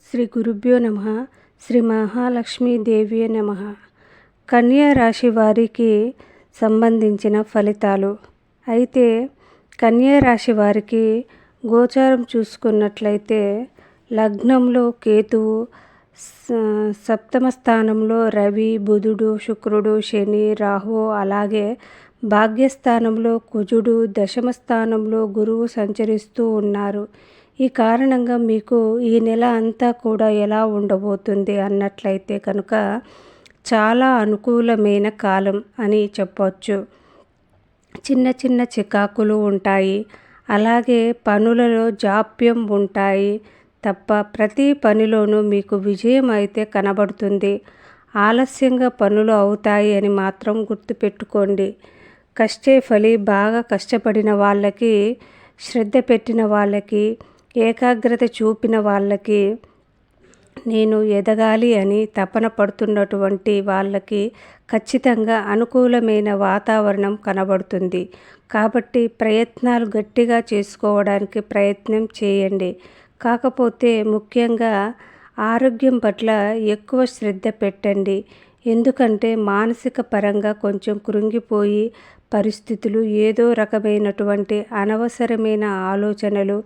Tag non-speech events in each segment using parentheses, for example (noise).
శ్రీ గురుభ్యో నమ శ్రీ మహాలక్ష్మీదేవి నమ. కన్యా రాశి వారికి సంబంధించిన ఫలితాలు. అయితే కన్యా రాశి వారికి గోచారం చూసుకున్నట్లయితే లగ్నంలో కేతువు సప్తమ స్థానంలో రవి బుధుడు శుక్రుడు శని రాహు అలాగే భాగ్యస్థానంలో కుజుడు దశమ స్థానంలో గురువు సంచరిస్తూ ఉన్నారు. ఈ కారణంగా మీకు ఈ నెల అంతా కూడా ఎలా ఉండబోతుంది అన్నట్లయితే కనుక చాలా అనుకూలమైన కాలం అని చెప్పవచ్చు చిన్న చిన్న చికాకులు ఉంటాయి. అలాగే పనులలో జాప్యం ఉంటాయి. తప్ప ప్రతి పనిలోనూ మీకు విజయం అయితే కనబడుతుంది. ఆలస్యంగా పనులు అవుతాయి అని మాత్రం గుర్తుపెట్టుకోండి. కష్టే ఫలి బాగా కష్టపడిన వాళ్ళకి శ్రద్ధ పెట్టిన వాళ్ళకి ఏకాగ్రత చూపిన వాళ్ళకి నేను ఎదగాలి అని తపన పడుతున్నటువంటి వాళ్ళకి ఖచ్చితంగా అనుకూలమైన వాతావరణం కనబడుతుంది. కాబట్టి ప్రయత్నాలు గట్టిగా చేసుకోవడానికి ప్రయత్నం చేయండి. కాకపోతే ముఖ్యంగా ఆరోగ్యం పట్ల ఎక్కువ శ్రద్ధ పెట్టండి. ఎందుకంటే మానసిక పరంగా కొంచెం కృంగిపోయి పరిస్థితులు ఏదో రకమైనటువంటి అనవసరమైన ఆలోచనలు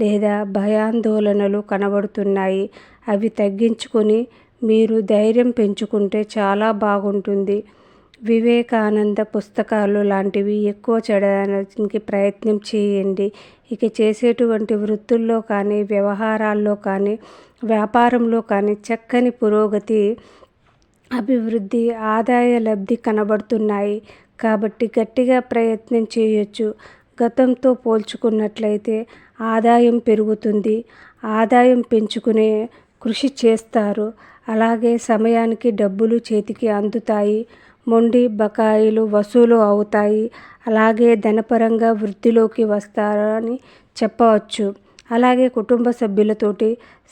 లేదా భయాందోళనలు కనబడుతున్నాయి. అవి తగ్గించుకొని మీరు ధైర్యం పెంచుకుంటే చాలా బాగుంటుంది. వివేకానంద పుస్తకాలు లాంటివి ఎక్కువ చదవడానికి ప్రయత్నం చేయండి. ఇక చేసేటువంటి వృత్తుల్లో కానీ వ్యవహారాల్లో కానీ వ్యాపారంలో కానీ చక్కని పురోగతి అభివృద్ధి ఆదాయ లబ్ధి కనబడుతున్నాయి. కాబట్టి గట్టిగా ప్రయత్నం చేయొచ్చు. గతంతో పోల్చుకున్నట్లయితే ఆదాయం పెరుగుతుంది. ఆదాయం పెంచుకునే కృషి చేస్తారు. అలాగే సమయానికి డబ్బులు చేతికి అందుతాయి. మొండి బకాయిలు వసూలు అవుతాయి. అలాగే ధనపరంగా వృద్ధిలోకి వస్తారని చెప్పవచ్చు. అలాగే కుటుంబ సభ్యులతోటి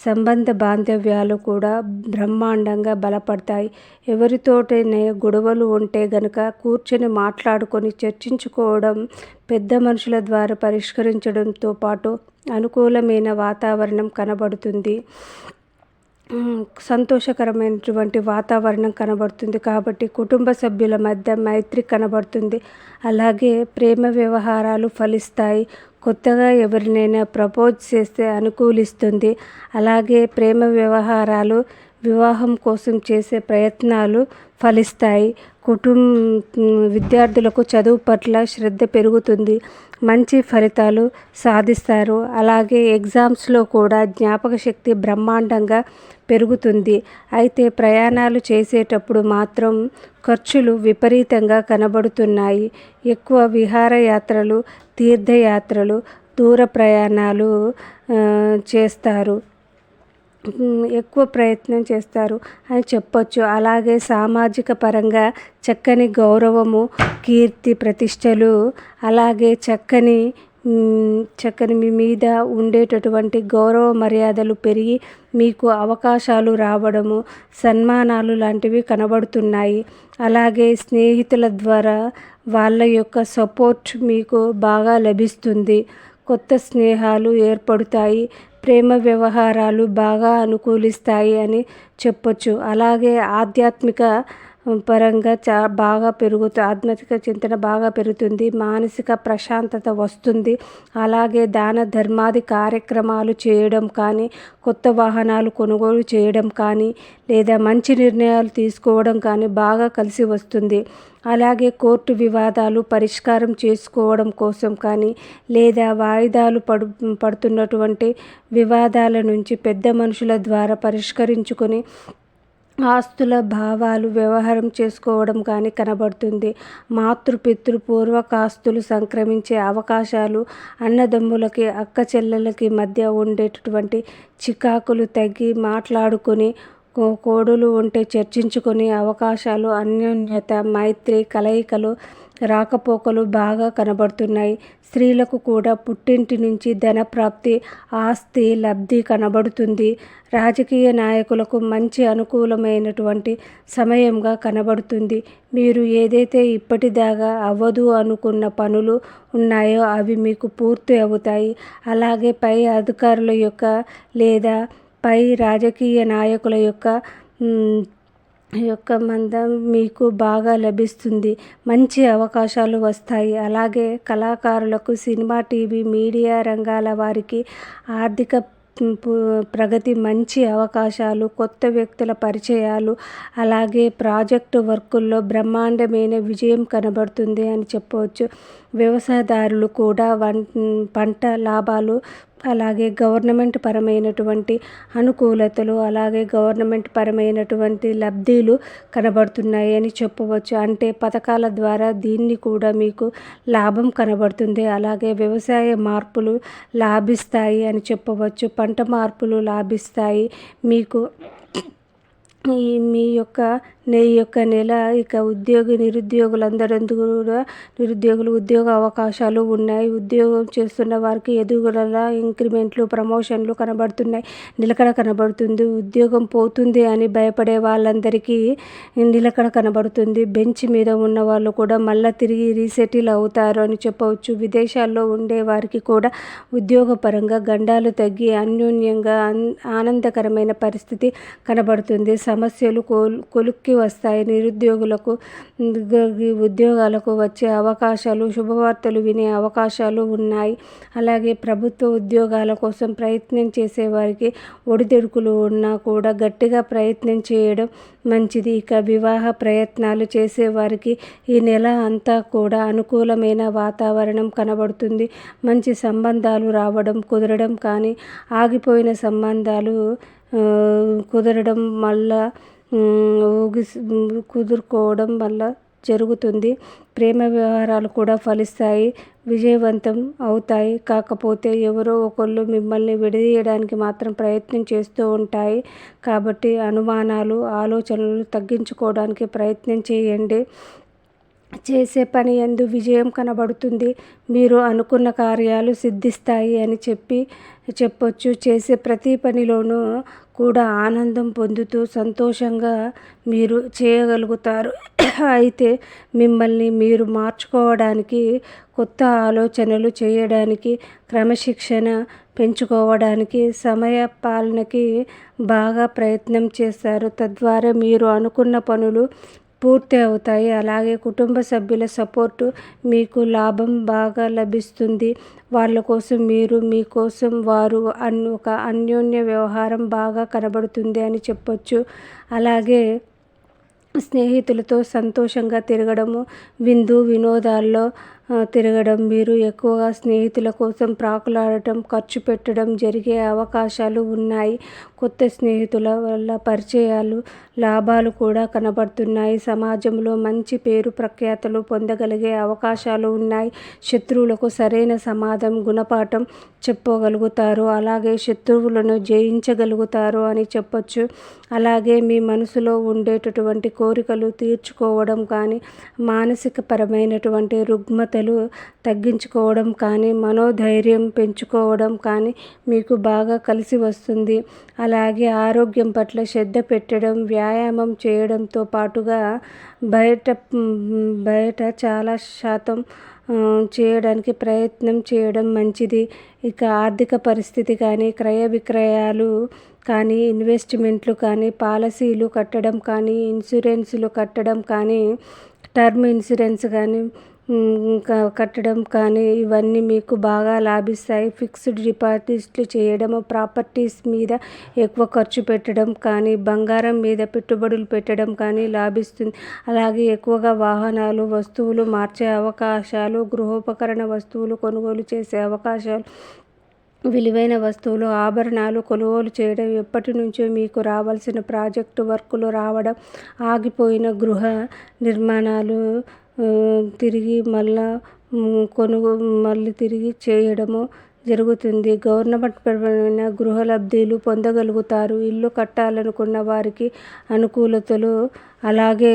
సంబంధ బాంధవ్యాలు కూడా బ్రహ్మాండంగా బలపడతాయి. ఎవరితోటైనా గొడవలు ఉంటే గనుక కూర్చొని మాట్లాడుకొని చర్చించుకోవడం పెద్ద మనుషుల ద్వారా పరిష్కరించడంతో పాటు అనుకూలమైన వాతావరణం కనబడుతుంది. సంతోషకరమైనటువంటి వాతావరణం కనబడుతుంది కాబట్టి కుటుంబ సభ్యుల మధ్య మైత్రి కనబడుతుంది. అలాగే ప్రేమ వ్యవహారాలు ఫలిస్తాయి. కొత్తగా ఎవరినైనా ప్రపోజ్ చేస్తే అనుకూలిస్తుంది. అలాగే ప్రేమ వ్యవహారాలు వివాహం కోసం చేసే ప్రయత్నాలు ఫలిస్తాయి. కుటుం విద్యార్థులకు చదువు పట్ల శ్రద్ధ పెరుగుతుంది. మంచి ఫలితాలు సాధిస్తారు. అలాగే ఎగ్జామ్స్లో కూడా జ్ఞాపక శక్తి బ్రహ్మాండంగా పెరుగుతుంది. అయితే ప్రయాణాలు చేసేటప్పుడు మాత్రం ఖర్చులు విపరీతంగా కనబడుతున్నాయి. ఎక్కువ విహారయాత్రలు తీర్థయాత్రలు దూర ప్రయాణాలు చేస్తారు. ఎక్కువ ప్రయత్నం చేస్తారు అని చెప్పొచ్చు. అలాగే సామాజిక పరంగా చక్కని గౌరవము కీర్తి ప్రతిష్టలు అలాగే చక్కని చక్కని మీ మీద ఉండేటటువంటి గౌరవ మర్యాదలు పెరిగి మీకు అవకాశాలు రావడము సన్మానాలు లాంటివి కనబడుతున్నాయి. అలాగే స్నేహితుల ద్వారా వాళ్ళ యొక్క సపోర్ట్ మీకు బాగా లభిస్తుంది. కొత్త స్నేహాలు ఏర్పడతాయి. ప్రేమ వ్యవహారాలు బాగా అనుకూలిస్తాయి అని చెప్పొచ్చు. అలాగే ఆధ్యాత్మిక పరంగా చా బాగా పెరుగుతుంది ఆధ్యాత్మిక చింతన బాగా పెరుగుతుంది మానసిక ప్రశాంతత వస్తుంది. అలాగే దాన ధర్మాది కార్యక్రమాలు చేయడం కానీ కొత్త వాహనాలు కొనుగోలు చేయడం కానీ లేదా మంచి నిర్ణయాలు తీసుకోవడం కానీ బాగా కలిసి వస్తుంది. అలాగే కోర్టు వివాదాలు పరిష్కారం చేసుకోవడం కోసం కానీ లేదా వాయిదాలు పడు పడుతున్నటువంటి వివాదాల నుంచి పెద్ద మనుషుల ద్వారా పరిష్కరించుకొని ఆస్తుల భావాలు వ్యవహారం చేసుకోవడం కానీ కనబడుతుంది. మాతృపితృ పూర్వకాస్తులు సంక్రమించే అవకాశాలు అన్నదమ్ములకి అక్క చెల్లెలకి మధ్య ఉండేటటువంటి చికాకులు తగ్గి మాట్లాడుకొని కోడులు ఉంటే చర్చించుకునే అవకాశాలు అన్యోన్యత మైత్రి కలయికలు రాకపోకలు బాగా కనబడుతున్నాయి. స్త్రీలకు కూడా పుట్టింటి నుంచి ధనప్రాప్తి ఆస్తి లబ్ధి కనబడుతుంది. రాజకీయ నాయకులకు మంచి అనుకూలమైనటువంటి సమయంగా కనబడుతుంది. మీరు ఏదైతే ఇప్పటిదాకా అవ్వదు అనుకున్న పనులు ఉన్నాయో అవి మీకు పూర్తి అవుతాయి. అలాగే పై అధికారుల యొక్క లేదా పై రాజకీయ నాయకుల యొక్క యొక్క మందం మీకు బాగా లభిస్తుంది. మంచి అవకాశాలు వస్తాయి. అలాగే కళాకారులకు సినిమా టీవీ మీడియా రంగాల వారికి ఆర్థిక ప్రగతి మంచి అవకాశాలు కొత్త వ్యక్తుల పరిచయాలు అలాగే ప్రాజెక్టు వర్కుల్లో బ్రహ్మాండమైన విజయం కనబడుతుంది అని చెప్పవచ్చు. వ్యవసాయదారులు కూడా వన్ పంట లాభాలు అలాగే గవర్నమెంట్ పరమైనటువంటి అనుకూలతలు అలాగే గవర్నమెంట్ పరమైనటువంటి లబ్ధీలు కనబడుతున్నాయి అని చెప్పవచ్చు. అంటే పథకాల ద్వారా దీన్ని కూడా మీకు లాభం కనబడుతుంది. అలాగే వ్యవసాయ మార్పులు లాభిస్తాయి అని చెప్పవచ్చు. పంట మార్పులు లాభిస్తాయి. మీకు మీ యొక్క నెయ్యి యొక్క నెల ఇక ఉద్యోగి నిరుద్యోగులందరందరూ కూడా నిరుద్యోగులు ఉద్యోగ అవకాశాలు ఉన్నాయి. ఉద్యోగం చేస్తున్న వారికి ఎదుగుదల ఇంక్రిమెంట్లు ప్రమోషన్లు కనబడుతున్నాయి. నిలకడ కనబడుతుంది. ఉద్యోగం పోతుంది అని భయపడే వాళ్ళందరికీ నిలకడ కనబడుతుంది. బెంచ్ మీద ఉన్న వాళ్ళు కూడా మళ్ళీ తిరిగి రీసెటిల్ అవుతారు అని చెప్పవచ్చు. విదేశాల్లో ఉండే వారికి కూడా ఉద్యోగపరంగా గండాలు తగ్గి అన్యోన్యంగా ఆనందకరమైన పరిస్థితి కనబడుతుంది. సమస్యలు కొలుక్కి వస్తాయి. నిరుద్యోగులకు ఉద్యోగాలకు వచ్చే అవకాశాలు శుభవార్తలు వినే అవకాశాలు ఉన్నాయి. అలాగే ప్రభుత్వ ఉద్యోగాల కోసం ప్రయత్నం చేసేవారికి ఒడిదుడుకులు ఉన్నా కూడా గట్టిగా ప్రయత్నం చేయడం మంచిది. ఇక వివాహ ప్రయత్నాలు చేసేవారికి ఈ నెల అంతా కూడా అనుకూలమైన వాతావరణం కనబడుతుంది. మంచి సంబంధాలు రావడం కుదరడం కానీ ఆగిపోయిన సంబంధాలు కుదరడం మళ్ళా కుదురుకోవడం వల్ల జరుగుతుంది. ప్రేమ వ్యవహారాలు కూడా ఫలిస్తాయి. విజయవంతం అవుతాయి. కాకపోతే ఎవరో ఒకళ్ళు మిమ్మల్ని విడదీయడానికి మాత్రం ప్రయత్నం చేస్తూ ఉంటాయి. కాబట్టి అనుమానాలు ఆలోచనలు తగ్గించుకోవడానికి ప్రయత్నం చేయండి. చేసే పని ఎందు విజయం కనబడుతుంది. మీరు అనుకున్న కార్యాలు సిద్ధిస్తాయి అని చెప్పి చెప్పొచ్చు. చేసే ప్రతి పనిలోనూ కూడా ఆనందం పొందుతూ సంతోషంగా మీరు చేయగలుగుతారు. అయితే మిమ్మల్ని మీరు మార్చుకోవడానికి కొత్త ఆలోచనలు చేయడానికి క్రమశిక్షణ పెంచుకోవడానికి సమయ పాలనకి బాగా ప్రయత్నం చేస్తారు. తద్వారా మీరు అనుకున్న పనులు పూర్తి అవుతాయి అలాగే కుటుంబ సభ్యుల సపోర్టు మీకు లాభం బాగా లభిస్తుంది. వాళ్ళ కోసం మీరు మీకోసం వారు అన్ ఒక అన్యోన్య వ్యవహారం బాగా కనబడుతుంది అని చెప్పొచ్చు. అలాగే స్నేహితులతో సంతోషంగా తిరగడము విందు వినోదాల్లో తిరగడం మీరు ఎక్కువగా స్నేహితుల కోసం ప్రాకులాడటం ఖర్చు పెట్టడం జరిగే అవకాశాలు ఉన్నాయి. కొత్త స్నేహితుల వల్ల పరిచయాలు లాభాలు కూడా కనబడుతున్నాయి. సమాజంలో మంచి పేరు ప్రఖ్యాతలు పొందగలిగే అవకాశాలు ఉన్నాయి. శత్రువులకు సరైన సమాధం గుణపాఠం చెప్పగలుగుతారు. అలాగే శత్రువులను జయించగలుగుతారు అని చెప్పొచ్చు. అలాగే మీ మనసులో ఉండేటటువంటి కోరికలు తీర్చుకోవడం కానీ మానసిక పరమైనటువంటి రుగ్మతలు తగ్గించుకోవడం కానీ మనోధైర్యం పెంచుకోవడం కానీ మీకు బాగా కలిసి వస్తుంది. అలాగే ఆరోగ్యం పట్ల శ్రద్ధ పెట్టడం వ్యాయామం చేయడంతో పాటుగా బయట బయట చాలా శాతం చేయడానికి ప్రయత్నం చేయడం మంచిది. ఇక ఆర్థిక పరిస్థితి కానీ క్రయ విక్రయాలు కానీ ఇన్వెస్ట్మెంట్లు కానీ పాలసీలు కట్టడం కానీ ఇన్సూరెన్సులు కట్టడం కానీ టర్మ్ ఇన్సూరెన్స్ కానీ కట్టడం కానీ ఇవన్నీ మీకు బాగా లాభిస్తాయి. ఫిక్స్డ్ డిపాజిట్లు చేయడం ప్రాపర్టీస్ మీద ఎక్కువ ఖర్చు పెట్టడం కానీ బంగారం మీద పెట్టుబడులు పెట్టడం కానీ లాభిస్తుంది. అలాగే ఎక్కువగా వాహనాలు వస్తువులు మార్చే అవకాశాలు గృహోపకరణ వస్తువులు కొనుగోలు చేసే అవకాశాలు విలువైన వస్తువులు ఆభరణాలు కొనుగోలు చేయడం ఎప్పటి నుంచో మీకు రావాల్సిన ప్రాజెక్టు వర్కులు రావడం ఆగిపోయిన గృహ నిర్మాణాలు తిరిగి మళ్ళా కొనుగో మళ్ళీ తిరిగి చేయడము జరుగుతుంది. గవర్నమెంట్ (unintelligible) పరమైన గృహలబ్ధిలు పొందగలుగుతారు. ఇల్లు కట్టాలనుకున్న వారికి అనుకూలతలు అలాగే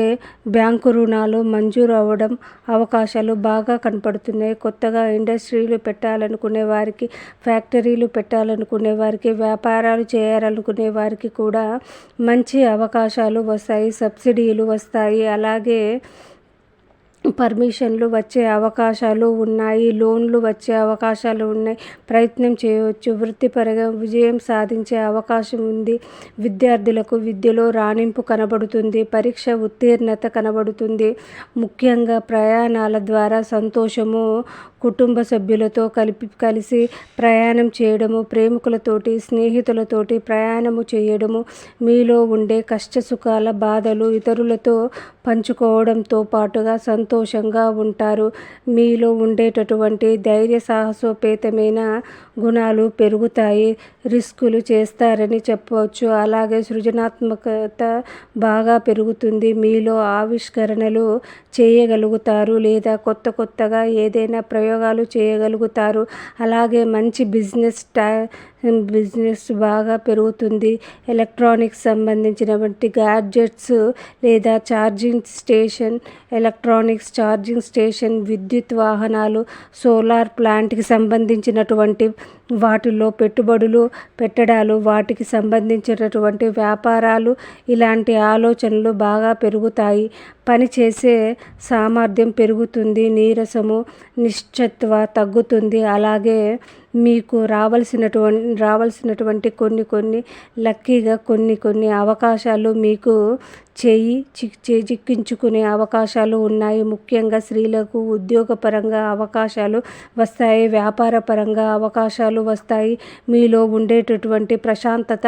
బ్యాంకు రుణాలు మంజూరు అవ్వడం అవకాశాలు బాగా కనపడుతున్నాయి. కొత్తగా ఇండస్ట్రీలు పెట్టాలనుకునే వారికి ఫ్యాక్టరీలు పెట్టాలనుకునే వారికి వ్యాపారాలు చేయాలనుకునే వారికి కూడా మంచి అవకాశాలు వస్తాయి. సబ్సిడీలు వస్తాయి. అలాగే పర్మిషన్లు వచ్చే అవకాశాలు ఉన్నాయి లోన్లు వచ్చే అవకాశాలు ఉన్నాయి. ప్రయత్నం చేయవచ్చు. వృత్తిపరంగా విజయం సాధించే అవకాశం ఉంది. విద్యార్థులకు విద్యలో రాణింపు కనబడుతుంది. పరీక్ష ఉత్తీర్ణత కనబడుతుంది. ముఖ్యంగా ప్రయాణాల ద్వారా సంతోషము కుటుంబ సభ్యులతో కలిపి కలిసి ప్రయాణం చేయడము ప్రేమికులతోటి స్నేహితులతోటి ప్రయాణము చేయడము మీలో ఉండే కష్ట సుఖాల బాధలు ఇతరులతో పంచుకోవడంతో పాటుగా సంతోషంగా ఉంటారు. మీలో ఉండేటటువంటి ధైర్య సాహసోపేతమైన గుణాలు పెరుగుతాయి. రిస్కులు చేస్తారని చెప్పవచ్చు. అలాగే సృజనాత్మకత బాగా పెరుగుతుంది. మీలో ఆవిష్కరణలు చేయగలుగుతారు లేదా కొత్త కొత్తగా ఏదైనా ప్రయోగాలు చేయగలుగుతారు. అలాగే మంచి బిజినెస్ టా బిజినెస్ బాగా పెరుగుతుంది. ఎలక్ట్రానిక్స్ సంబంధించినటువంటి గ్యాడ్జెట్స్ లేదా charging station electronics charging station విద్యుత్ వాహనాలు సోలార్ ప్లాంట్కి సంబంధించినటువంటి వాటిల్లో పెట్టుబడులు పెట్టడాలు వాటికి సంబంధించినటువంటి వ్యాపారాలు ఇలాంటి ఆలోచనలు బాగా పెరుగుతాయి. పని చేసే సామర్థ్యం పెరుగుతుంది నీరసము నిశ్చత్వ తగ్గుతుంది. అలాగే మీకు రావాల్సినటువంటి రావాల్సినటువంటి కొన్ని కొన్ని లక్కీగా కొన్ని కొన్ని అవకాశాలు మీకు చేయి చేజిక్కించుకునే అవకాశాలు ఉన్నాయి. ముఖ్యంగా స్త్రీలకు ఉద్యోగపరంగా అవకాశాలు వస్తాయి వ్యాపారపరంగా అవకాశాలు వస్తాయి. మీలో ఉండేటటువంటి ప్రశాంతత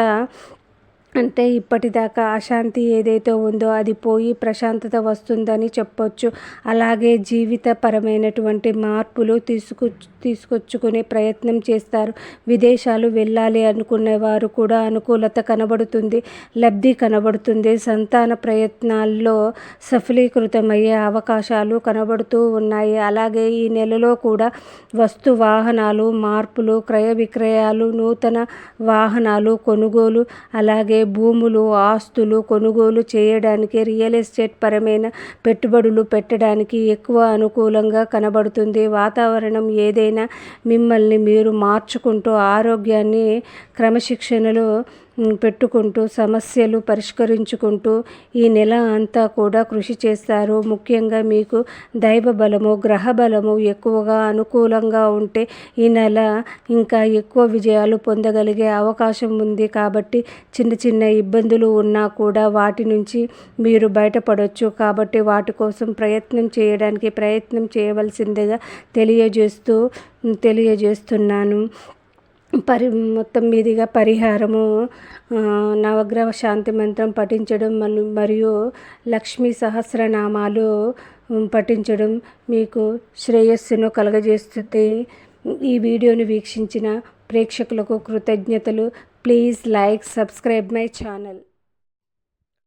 అంటే ఇప్పటిదాకా అశాంతి ఏదైతే ఉందో అది పోయి ప్రశాంతత వస్తుందని చెప్పొచ్చు. అలాగే జీవితపరమైనటువంటి మార్పులు తీసుకు తీసుకొచ్చుకునే ప్రయత్నం చేస్తారు. విదేశాలు వెళ్ళాలి అనుకునే వారు కూడా అనుకూలత కనబడుతుంది లబ్ధి కనబడుతుంది. సంతాన ప్రయత్నాల్లో సఫలీకృతమయ్యే అవకాశాలు కనబడుతూ ఉన్నాయి. అలాగే ఈ నెలలో కూడా వస్తు వాహనాలు మార్పులు క్రయ విక్రయాలు నూతన వాహనాలు కొనుగోలు అలాగే భూములు ఆస్తులు కొనుగోలు చేయడానికి రియల్ ఎస్టేట్ పరమైన పెట్టుబడులు పెట్టడానికి ఎక్కువ అనుకూలంగా కనబడుతుంది. వాతావరణం ఏదైనా మిమ్మల్ని మీరు మార్చుకుంటూ ఆరోగ్యాన్ని క్రమశిక్షణలో పెట్టుకుంటూ సమస్యలు పరిష్కరించుకుంటూ ఈ నెల అంతా కూడా కృషి చేస్తారు. ముఖ్యంగా మీకు దైవ బలము గ్రహ బలము ఎక్కువగా అనుకూలంగా ఉంటే ఈ నెల ఇంకా ఎక్కువ విజయాలు పొందగలిగే అవకాశం ఉంది. కాబట్టి చిన్న చిన్న చిన్న ఇబ్బందులు ఉన్నా కూడా వాటి నుంచి మీరు బయటపడవచ్చు కాబట్టి వాటి కోసం ప్రయత్నం చేయడానికి ప్రయత్నం చేయవలసిందిగా తెలియజేస్తూ తెలియజేస్తున్నాను. పరి మొత్తం మీదుగా పరిహారము నవగ్రహ శాంతి మంత్రం పఠించడం మరియు లక్ష్మీ సహస్రనామాలు పఠించడం మీకు శ్రేయస్సును కలగజేస్తుంది. ఈ వీడియోను వీక్షించిన ప్రేక్షకులకు కృతజ్ఞతలు. Please like subscribe my channel.